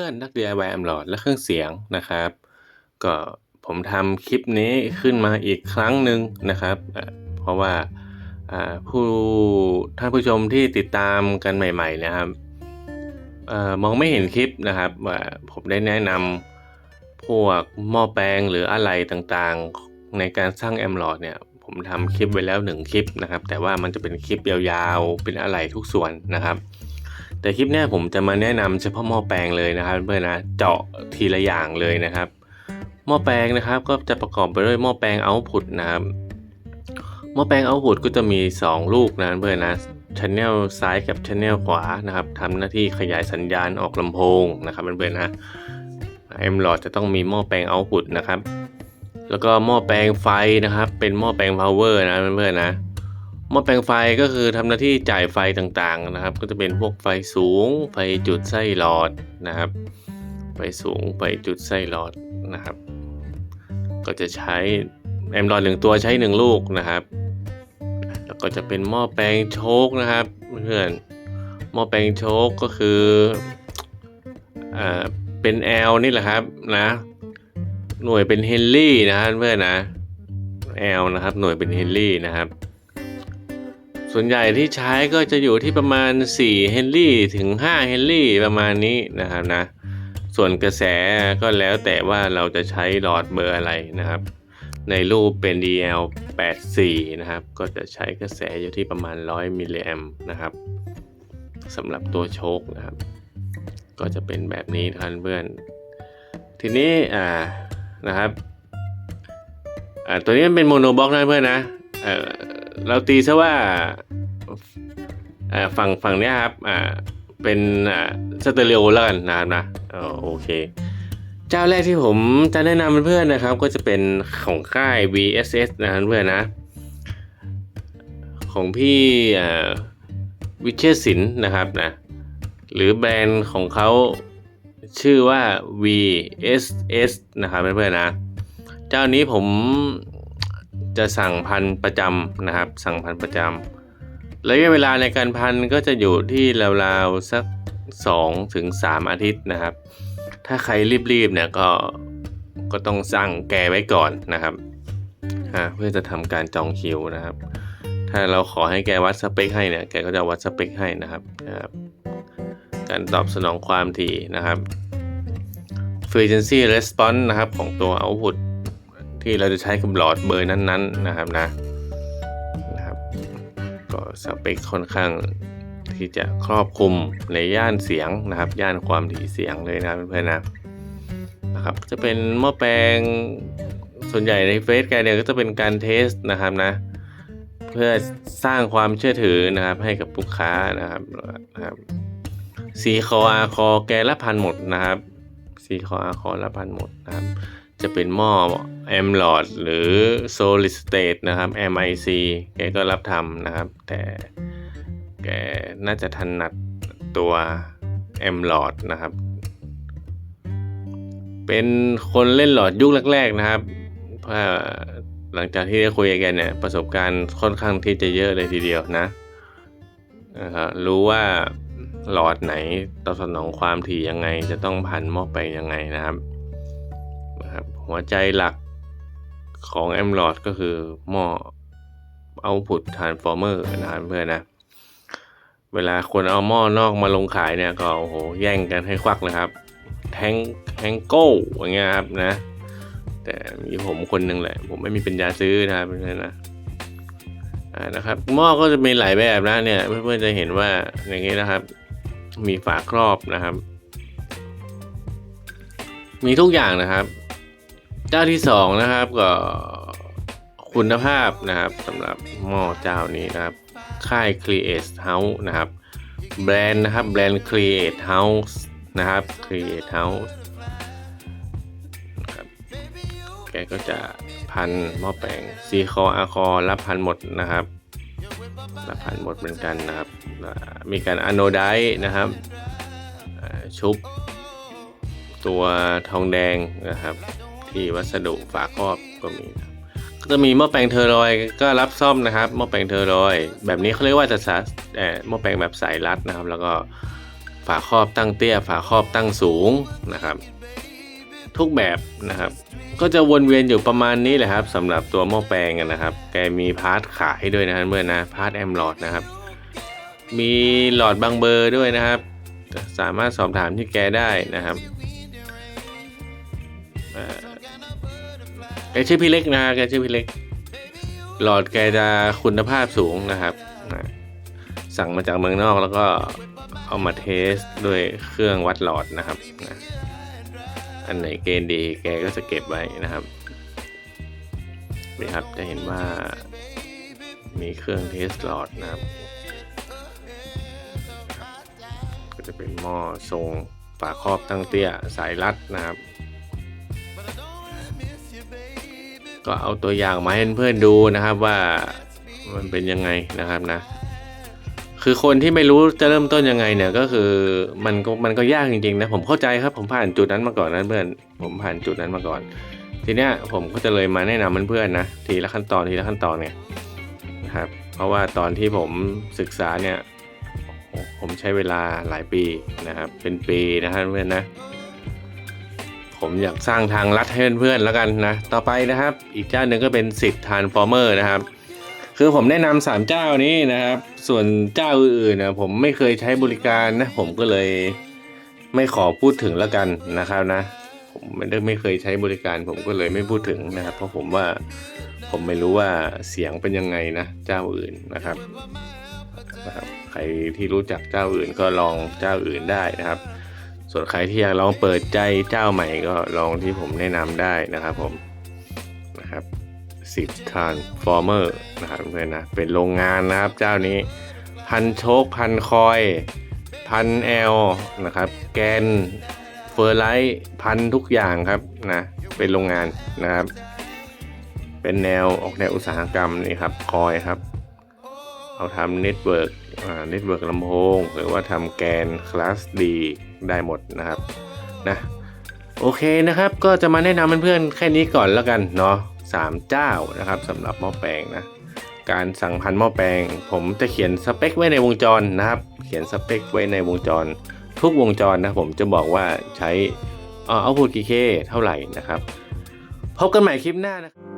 เพื่อนๆนัก DIY แอมหลอดและเครื่องเสียงนะครับ ก็ผมทำคลิปนี้ขึ้นมาอีกครั้งหนึ่งนะครับ เพราะว่าผู้ท่านผู้ชมที่ติดตามกันใหม่ ๆ นะครับอมองไม่เห็นคลิปนะครับว่าผมได้แนะนำพวกหม้อแปลงหรืออะไรต่างๆ ในการสร้างแอมหลอดเนี่ยผมทำคลิปไว้แล้วหนึ่งคลิปนะครับ แต่ว่ามันจะเป็นคลิปยาวๆ เป็นอะไรทุกส่วนนะครับ แต่คลิปนี้ผมจะมาแนะนำเฉพาะหม้อแปลงเลยนะครับเพื่อนนะเจาะทีละอย่างเลยนะครับ หม้อแปลงนะครับก็จะประกอบไปด้วยหม้อแปลงเอาพุตนะครับหม้อแปลงเอาพุตก็จะมี 2 ลูกนะเพื่อนนะชันแนลซ้ายกับชันแนลขวานะครับทำหน้าที่ขยายสัญญาณออกลำโพงนะครับเพื่อนๆนะเอ็มหลอดจะต้องมีหม้อแปลงเอาพุตนะครับ แล้วก็หม้อแปลงไฟนะครับ เป็นหม้อแปลงพาวเวอร์นะเพื่อนๆนะ หม้อแปลงไฟก็คือทำหน้าที่จ่ายไฟต่างๆนะครับ ก็จะเป็นพวกไฟสูง ไฟจุดไส้หลอดนะครับ ไฟสูง ไฟจุดไส้หลอดนะครับ ก็จะใช้แอมลอดหนึ่งตัวใช้หนึ่งลูกนะครับแล้วก็จะเป็นหม้อแปลงโชคนะครับเพื่อนหม้อแปลงโชคก็คืออ่าเป็นแอลนี่แหละครับนะหน่วยเป็นเฮนรี่นะครับเพื่อนนะแอลนะครับหน่วยเป็นเฮนรี่นะครับ ส่วนใหญ่ที่ใช้ก็จะอยู่ที่ประมาณ4เฮนรี่ถึง5เฮนรี่ประมาณนี้นะครับนะ ส่วนกระแสก็แล้วแต่ว่าเราจะใช้หลอดเบอร์อะไรนะครับ ในรูปเป็น DL 84นะครับ ก็จะใช้กระแสอยู่ที่ประมาณ 100 มิลลิแอมป์นะครับสำหรับตัวโชคนะครับ ก็จะเป็นแบบนี้นะครับเพื่อน ทีนี้อ่านะครับอ่าตัวนี้มันเป็นโมโนบล็อกนะเพื่อนนะเอ่อ เราตีซะว่าฝั่งฝั่งเนี้ยครับอ่าเป็นสเตอริโอแล้วกันนะครับนะโอเค เจ้าแรกที่ผมจะแนะนำเพื่อนๆนะครับ ก็จะเป็นของค่าย VSS นะเพื่อนนะ ของพี่วิเชษศิลป์นะครับนะหรือแบรนด์ของเขาชื่อว่า VSS นะครับเพื่อนๆนะ เจ้านี้ผม จะสั่งพันประจำนะครับ สั่งพันประจำระยะเวลาในการพันก็จะอยู่ที่ราวๆสัก2ถึง3อาทิตย์นะครับ ถ้าใครรีบๆเนี่ยก็ก็ต้องสั่งแกไว้ก่อนนะครับฮะเพื่อจะทำการจองคิวนะครับ ถ้าเราขอให้แกวัดสเปคให้เนี่ยแกก็จะวัดสเปคให้นะครับนะครับการตอบสนองความถี่นะครับ frequency response นะครับของตัว output ที่เราจะใช้กับหลอดเบอร์นั้นๆนะครับนะนะครับ ก็สเปคค่อนข้างที่จะครอบคลุมในย่านเสียงนะครับ ย่านความถี่เสียงเลยนะครับเพื่อนๆนะนะครับจะเป็นหม้อแปลงส่วนใหญ่ในเฟซแกเนี่ยก็จะเป็นการเทสนะครับนะ เพื่อสร้างความเชื่อถือนะครับให้กับลูกค้านะครับนะครับซีคออาคอแกละพันหมดนะครับซีคออาคอละพันหมดนะครับ จะเป็นหม้อแอมหลอดหรือ solid state นะครับ MIC แกก็รับทำนะครับ แต่แกน่าจะถนัดตัวแอมหลอดนะครับ เป็นคนเล่นหลอดยุคแรก ๆนะครับ เพราะหลังจากที่ได้คุยกันเนี่ยประสบการณ์ค่อนข้างที่จะเยอะเลยทีเดียวนะนะครับรู้ว่าหลอดไหนตอบสนองความถี่ยังไง จะต้องพันหม้อไปยังไงนะครับ หัวใจหลักของแอมหลอดก็คือหม้อเอาพุททรานส์ฟอร์เมอร์นะครับเพื่อนนะ เวลาคนเอาหม้อนอกมาลงขายเนี่ยก็โอ้โหแย่งกันให้ควักเลยครับแทงแทงโก้อย่างเงี้ยครับนะ แต่มีผมคนหนึ่งแหละ ผมไม่มีปัญญาซื้อนะครับเพื่อนนะอ่านะครับหม้อก็จะมีหลายแบบนะเนี่ยเพื่อนๆจะเห็นว่าอย่างนี้นะครับ มีฝาครอบนะครับ มีทุกอย่างนะครับ เจ้าที่สองนะครับก็คุณภาพนะครับสำหรับหม้อเจ้านี้นะครับ ค่าย Create House นะครับ แบรนด์นะครับแบรนด์ Create House นะครับ Create House นะครับแกก็จะพันหม้อแปลงซีคออาคอรับพันหมดนะครับรับพันหมดเหมือนกันนะครับ มีการอโนไดนะครับชุบตัวทองแดงนะครับ ที่วัสดุฝาครอบก็มีครับก็จะมีหม้อแปลงเทอร์รอยก็รับซ่อมนะครับหม้อแปลงเทอร์รอย แบบนี้เขาเรียกว่าจะสาเอ่อหม้อแปลงแบบสายรัดนะครับ แล้วก็ฝาครอบตั้งเตี้ย ฝาครอบตั้งสูงนะครับ ทุกแบบนะครับ ก็จะวนเวียนอยู่ประมาณนี้แหละครับสำหรับตัวหม้อแปลงอะนะครับ แกมีพาร์ทขายด้วยนะครับเพื่อนนะพาร์ทแอมหลอดนะครับ มีหลอดบางเบอร์ด้วยนะครับ สามารถสอบถามที่แกได้นะครับ แกชื่อพี่เล็กนะแกชื่อพี่เล็ก หลอดแกจะคุณภาพสูงนะครับ สั่งมาจากเมืองนอกแล้วก็เอามาเทสด้วยเครื่องวัดหลอดนะครับนะอันไหนเกณฑ์ดีแกก็จะเก็บไว้นะครับนี่ครับจะเห็นว่ามีเครื่องเทสหลอดนะครับ ก็จะเป็นหม้อทรงฝาครอบตั้งเตี้ยสายรัดนะครับ ก็เอาตัวอย่างมาให้เพื่อนดูนะครับว่ามันเป็นยังไงนะครับนะ คือคนที่ไม่รู้จะเริ่มต้นยังไงเนี่ยก็คือมันก็มันก็ยากจริงๆนะผมเข้าใจครับผมผ่านจุดนั้นมาก่อนนะเพื่อนผมผ่านจุดนั้นมาก่อน ทีเนี้ยผมก็จะเลยมาแนะนำเพื่อนๆนะทีละขั้นตอนทีละขั้นตอนเนี่ยนะครับ เพราะว่าตอนที่ผมศึกษาเนี่ยผมใช้เวลาหลายปีนะครับ เป็นปีนะครับเพื่อนนะ ผมอยากสร้างทางลัดให้เพื่อนๆแล้วกันนะ ต่อไปนะครับ อีกเจ้าหนึ่งก็เป็นสิทธิ์ทานฟอร์เมอร์นะครับ คือผมแนะนำสามเจ้านี้นะครับ ส่วนเจ้าอื่นๆนะผมไม่เคยใช้บริการนะ ผมก็เลยไม่ขอพูดถึงแล้วกันนะครับนะ ผมไม่ได้ไม่เคยใช้บริการ ผมก็เลยไม่พูดถึงนะครับ เพราะผมว่าผมไม่รู้ว่าเสียงเป็นยังไงนะ เจ้าอื่นนะครับนะครับ ใครที่รู้จักเจ้าอื่นก็ลองเจ้าอื่นได้นะครับ ส่วนใครที่อยากลองเปิดใจเจ้าใหม่ก็ลองที่ผมแนะนำได้นะครับผมนะครับสิทธานฟอร์เมอร์นะครับเพื่อนนะเป็นโรงงานนะครับเจ้านี้พันโชคพันคอยพันแอลนะครับ แกนเฟอร์ไลท์พันทุกอย่างครับนะเป็นโรงงานนะครับ เป็นแนวออกแนวอุตสาหกรรมนี่ครับคอยครับ เอาทำเน็ตเวิร์กเน็ตเวิร์กลำโพง หรือว่าทำแกนคลาสดีได้หมดนะครับนะโอเคนะครับก็จะมาแนะนำเพื่อนๆแค่นี้ก่อนแล้วกันเนาะสามเจ้านะครับสำหรับหม้อแปลงนะการสั่งพันหม้อแปลง ผมจะเขียนสเปคไว้ในวงจรนะครับ เขียนสเปคไว้ในวงจร ทุกวงจรนะผมจะบอกว่าใช้เอาพุตกี่เคเท่าไหร่นะครับ พบกันใหม่คลิปหน้านะครับ